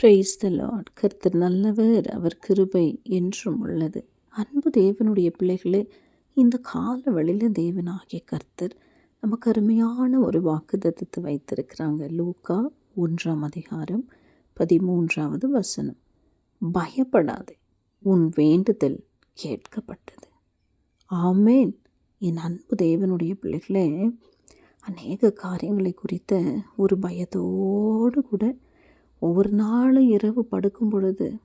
Praise the Lord கர்த்தர் நல்லவர் அவர் கிருபை என்றும் உள்ளது. அன்பு தேவனுடைய பிள்ளைகளே இந்த கால வழியில் தேவனாகிய கர்த்தர் நமக்கு அருமையான ஒரு வாக்குத்தத்தத்தை வைத்திருக்கிறாங்க. லூக்கா ஒன்றாம் அதிகாரம் பதிமூன்றாவது வசனம். பயப்படாதே உன் வேண்டுதல் கேட்கப்பட்டது. ஆமேன். என் அன்பு தேவனுடைய பிள்ளைகளே அநேக காரியங்களை குறித்த ஒரு பயத்தோடு கூட ஒவ்வொரு நாளும் இரவு படுக்கும் பொழுது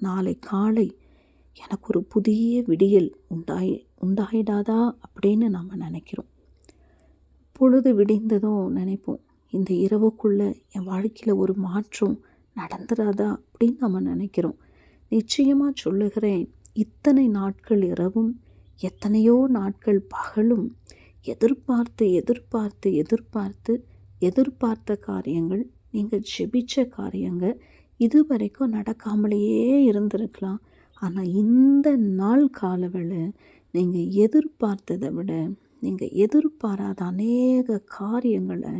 நாளை காலை எனக்கு ஒரு புதிய விடியல் உண்டாய் உண்டாயிடாதா அப்படின்னு நம்ம நினைக்கிறோம். பொழுது விடிந்ததும் நினைப்போம் இந்த இரவுக்குள்ளே என் வாழ்க்கையில் ஒரு மாற்றம் நடந்துடாதா அப்படின்னு நம்ம நினைக்கிறோம். நிச்சயமாக சொல்லுகிறேன் இத்தனை நாட்கள் இரவும் எத்தனையோ நாட்கள் பகலும் எதிர்பார்த்து எதிர்பார்த்து எதிர்பார்த்து எதிர்பார்த்த காரியங்கள் நீங்கள் ஜெபிச்ச காரியங்க இது வரைக்கும் நடக்காமலேயே இருந்திருக்கலாம். ஆனால் இந்த நாள் காலவில் நீங்கள் எதிர்பார்த்ததை விட நீங்கள் எதிர்பாராத அநேக காரியங்களை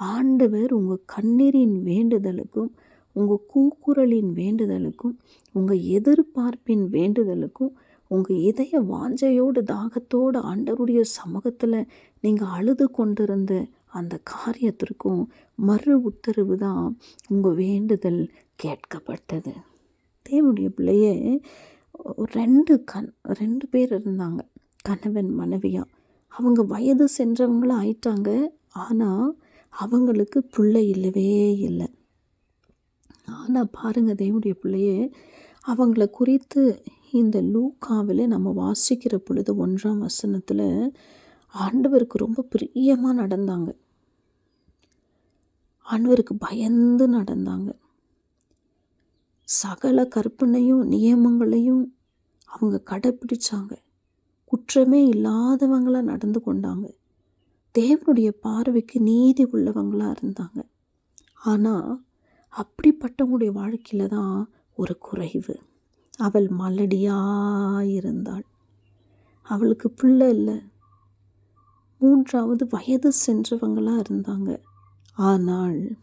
ஆண்டவர் உங்கள் கண்ணீரின் வேண்டுதலுக்கும் உங்கள் கூக்குரலின் வேண்டுதலுக்கும் உங்கள் எதிர்பார்ப்பின் வேண்டுதலுக்கும் உங்கள் இதய வாஞ்சையோடு தாகத்தோடு ஆண்டருடைய சமூகத்தில் நீங்கள் அழுது கொண்டிருந்த அந்த காரியத்திற்கும் மறு உத்தரவு தான் உங்கள் வேண்டுதல் கேட்கப்பட்டது. தேவனுடைய பிள்ளையே ரெண்டு கண் ரெண்டு பேர் இருந்தாங்க. கணவன் மனைவியாக அவங்க வயது சென்றவங்களும் ஆயிட்டாங்க. ஆனால் அவங்களுக்கு பிள்ளை இல்லவே இல்லை. ஆனால் பாருங்கள் தேவனுடைய பிள்ளையே அவங்கள குறித்து இந்த லூக்காவில் நம்ம வாசிக்கிற பொழுது ஒன்றாம் வசனத்தில் ஆண்டவருக்கு ரொம்ப பிரியமாக நடந்தாங்க. ஆண்டவருக்கு பயந்து நடந்தாங்க. சகல கற்பனையும் நியமங்களையும் அவங்க கடைப்பிடிச்சாங்க. குற்றமே இல்லாதவங்களாக நடந்து கொண்டாங்க. தேவனுடைய பார்வைக்கு நீதி உள்ளவங்களாக இருந்தாங்க. ஆனால் அப்படிப்பட்டவங்களுடைய வாழ்க்கையில் தான் ஒரு குறைவு. அவள் மலடியாக இருந்தாள் அவளுக்கு பிள்ளை இல்லை. மூன்றாவது வயது சென்றவங்களாக இருந்தாங்க. ஆனால்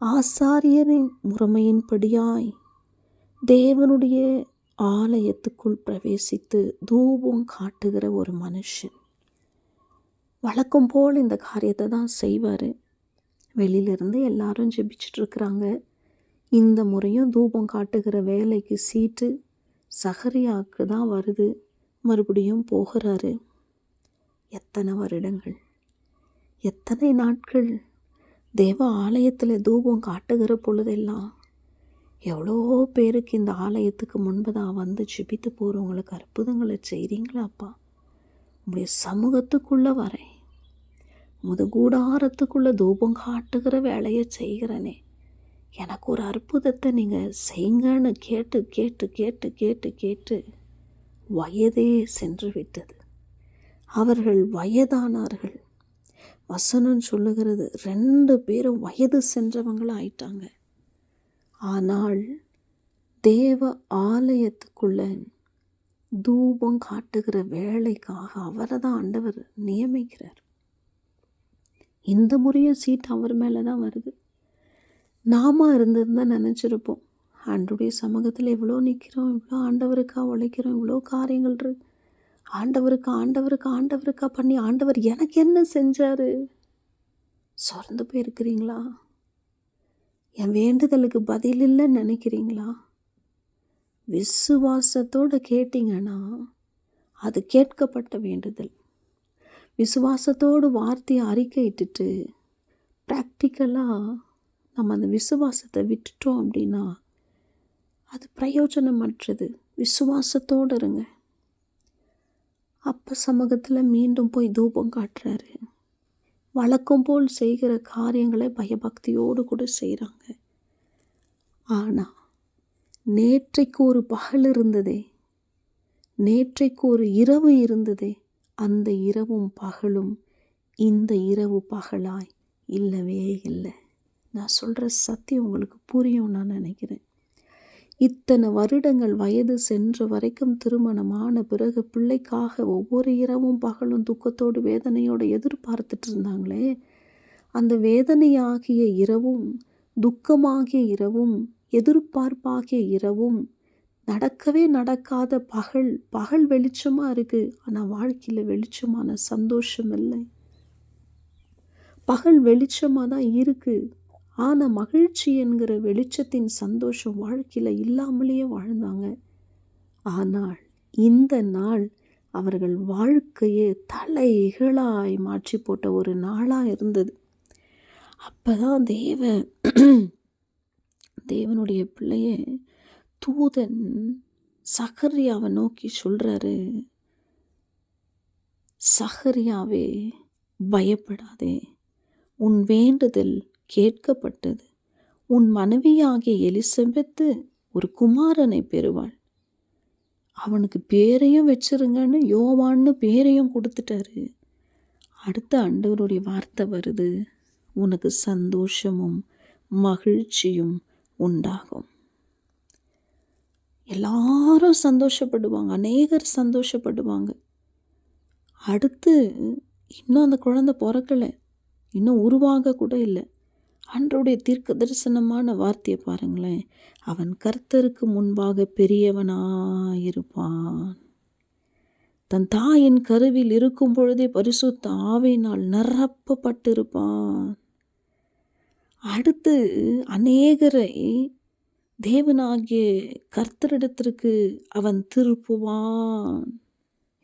ஆசாரியரின் முறைமையின்படியாய் தேவனுடைய ஆலயத்துக்குள் பிரவேசித்து தூபம் காட்டுகிற ஒரு மனுஷன். வழக்கம் போல் இந்த காரியத்தை தான் செய்வார். வெளியிலேருந்து எல்லாரும் ஜெபிச்சிட்ருக்குறாங்க இந்த முறையும் தூபம் காட்டுகிற வேலைக்கு சீட்டு சகரியாக்கு தான் வருது. மறுபடியும் போகிறாரு. எத்தனை வருடங்கள்? எத்தனை நாட்கள்? தேவ ஆலயத்தில் தூபம் காட்டுகிற பொழுதெல்லாம் எவ்வளோ பேருக்கு இந்த ஆலயத்துக்கு முன்பதாக வந்து ஜிபித்து போகிறவங்களுக்கு அற்புதங்களை செய்கிறீங்களாப்பா உங்களுடைய சமூகத்துக்குள்ளே வரேன். முது கூடாரத்துக்குள்ளே தூபம் காட்டுகிற வேலையை செய்கிறனே. எனக்கு ஒரு அற்புதத்தை நீங்கள் செய்யுங்கன்னு கேட்டு கேட்டு கேட்டு கேட்டு கேட்டு வயதே சென்று விட்டது அவர்கள் வயதானார்கள். வசனம் சொல்லுகிறது. ரெண்டு பேரும் வயது சென்றவங்களும் ஆயிட்டாங்க ஆனால் தேவ ஆலயத்துக்குள்ள தூபம் காட்டுகிற வேலைக்காக அவரை தான் ஆண்டவர் நியமிக்கிறார். இந்த முறையும் சீட் அவர் மேலே தான் வருது. நாம இருந்திருந்தால் நினச்சிருப்போம். ஆண்டுடைய சமூகத்தில் இவ்வளோ நிற்கிறோம் இவ்வளோ ஆண்டவருக்காக உழைக்கிறோம் இவ்வளோ காரியங்கள் இருக்கு. ஆண்டவருக்கு ஆண்டவருக்கு ஆண்டவருக்கா பண்ணி ஆண்டவர் எனக்கு என்ன செஞ்சார்? சொர்ந்து போயிருக்கிறீங்களா? என் வேண்டுதலுக்கு பதில் இல்லைன்னு நினைக்கிறீங்களா? விசுவாசத்தோடு கேட்டிங்கன்னா அது கேட்கப்பட்ட வேண்டுதல். விசுவாசத்தோடு வார்த்தையை அறிக்கையிட்டுட்டு ப்ராக்டிக்கலாக நம்ம அந்த விசுவாசத்தை விட்டுட்டோம் அப்படின்னா அது பிரயோஜனமற்றது. விசுவாசத்தோடு இருங்க. அப்போ சமூகத்தில் மீண்டும் போய் தூபம் காட்டுறாரு. வழக்கம் போல் செய்கிற காரியங்களை பயபக்தியோடு கூட செய்கிறாங்க ஆனால் நேற்றைக்கு ஒரு பகல் இருந்ததே நேற்றைக்கு ஒரு இரவு இருந்ததே அந்த இரவும் பகலும் இந்த இரவு பகலாய் இல்லவே இல்லை. நான் சொல்கிற சத்தியம் உங்களுக்கு புரியும் நான் நினைக்கிறேன். இத்தனை வருடங்கள் வயது சென்ற வரைக்கும் திருமணமான பிறகு பிள்ளைக்காக ஒவ்வொரு இரவும் பகலும் துக்கத்தோடு வேதனையோடு எதிர்பார்த்துட்டு இருந்தாங்களே. அந்த வேதனையாகிய இரவும் துக்கமாகிய இரவும் எதிர்பார்ப்பாகிய இரவும் நடக்கவே நடக்காத பகல் பகல் வெளிச்சமாக இருக்குது ஆனால் வாழ்க்கையில் வெளிச்சமான சந்தோஷம் இல்லை. பகல் வெளிச்சமாக தான் இருக்குது ஆனால் மகிழ்ச்சி என்கிற வெளிச்சத்தின் சந்தோஷம் வாழ்க்கையில் இல்லாமலேயே வாழ்ந்தாங்க. ஆனால் இந்த நாள் அவர்கள் வாழ்க்கையே தலைகளாய் மாற்றி போட்ட ஒரு நாளாக இருந்தது. அப்போ தான் தேவ தேவனுடைய பிள்ளைய தூதன் சகரியாவை நோக்கி சொல்கிறாரு சகரியாவே பயப்படாதே. உன் வேண்டுதல் கேட்கப்பட்டது. உன் மனைவியாகிய எலிசபெத்து ஒரு குமாரனை பெறுவாள். அவனுக்கு பேரையும் வச்சிருங்கன்னு யோவான்னு பேரையும் கொடுத்துட்டாரு. அடுத்த ஆண்டவருடைய வார்த்தை வருது. உனக்கு சந்தோஷமும் மகிழ்ச்சியும் உண்டாகும். எல்லாரும் சந்தோஷப்படுவாங்க. அநேகர் சந்தோஷப்படுவாங்க. அடுத்து இன்னும் அந்த குழந்தை பிறக்கலை. இன்னும் உருவாக கூட இல்லை. அன்றைய தீர்க்க தரிசனமான வார்த்தையை பாருங்களேன். அவன் கர்த்தருக்கு முன்பாக பெரியவனாயிருப்பான். தன் தாயின் கருவில் இருக்கும் பொழுதே பரிசுத்த ஆவினால் நிரப்பப்பட்டிருப்பான். அடுத்து அநேகரை தேவனாகிய கர்த்தரிடத்திற்கு அவன் திருப்புவான்.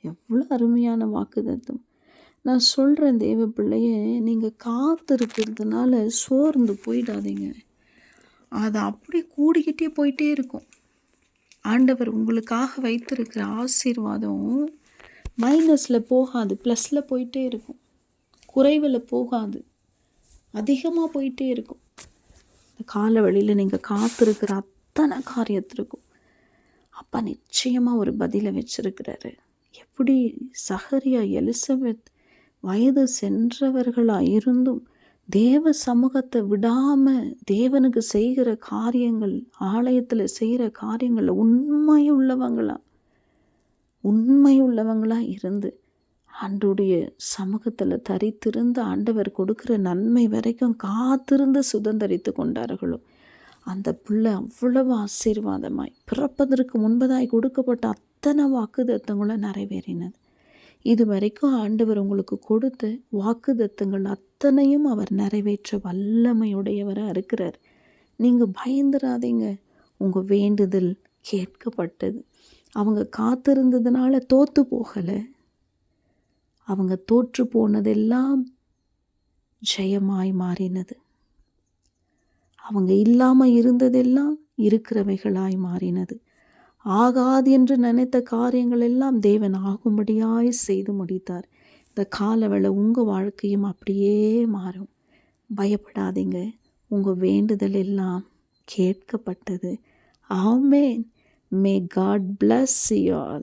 எவ்வளோ அருமையான வாக்குதத்தம் நான் சொல்கிறேன் தேவ பிள்ளைய நீங்கள் காத்திருக்கிறதுனால சோர்ந்து போயிடாதீங்க. அது அப்படி கூடிக்கிட்டே போயிட்டே இருக்கும். ஆண்டவர் உங்களுக்காக வைத்திருக்கிற ஆசீர்வாதம் மைனஸில் போகாது ப்ளஸில் போயிட்டே இருக்கும். குறைவில் போகாது. அதிகமாக போயிட்டே இருக்கும். இந்த கால வழியில் நீங்கள் காத்திருக்கிற அத்தனை காரியத்திற்கும் அப்பா நிச்சயமாக ஒரு பதிலை வச்சிருக்கிறாரு. எப்படி? சஹரியா எலிசபெத் வயது சென்றவர்களாக இருந்தும் தேவ சமூகத்தை விடாமல் தேவனுக்கு செய்கிற காரியங்கள் ஆலயத்தில் செய்கிற காரியங்களில் உண்மை உள்ளவங்களா உண்மை உள்ளவங்களாக இருந்து ஆண்டுடைய சமூகத்தில் தரித்திருந்து ஆண்டவர் கொடுக்குற நன்மை வரைக்கும் காத்திருந்து சுதந்திரித்து கொண்டார்களோ? அந்த பிள்ளை அவ்வளவு ஆசீர்வாதமாய் பிறப்பதற்கு முன்பதாய் கொடுக்கப்பட்ட அத்தனை வாக்குதத்தங்களும் நிறைவேறினது. இது வரைக்கும் ஆண்டவர் உங்களுக்கு கொடுத்த வாக்குதத்தங்கள் அத்தனையும் அவர் நிறைவேற்ற வல்லமையுடையவராக இருக்கிறார். நீங்கள் பயந்துடாதீங்க உங்கள் வேண்டுதல் கேட்கப்பட்டது. அவங்க காத்திருந்ததுனால தோற்று போகலை. அவங்க தோற்று போனதெல்லாம் ஜெயமாய் மாறினது. அவங்க இல்லாமல் இருந்ததெல்லாம் இருக்கிறவைகளாய் மாறினது. ஆகாது என்று நினைத்த காரியங்கள் எல்லாம் தேவன் ஆகும்படியாய் செய்து முடித்தார். இந்த காலவேளை உங்கள் வாழ்க்கையும் அப்படியே மாறும். பயப்படாதீங்க. உங்கள் வேண்டுதல் எல்லாம் கேட்கப்பட்டது. Amen. May God bless you all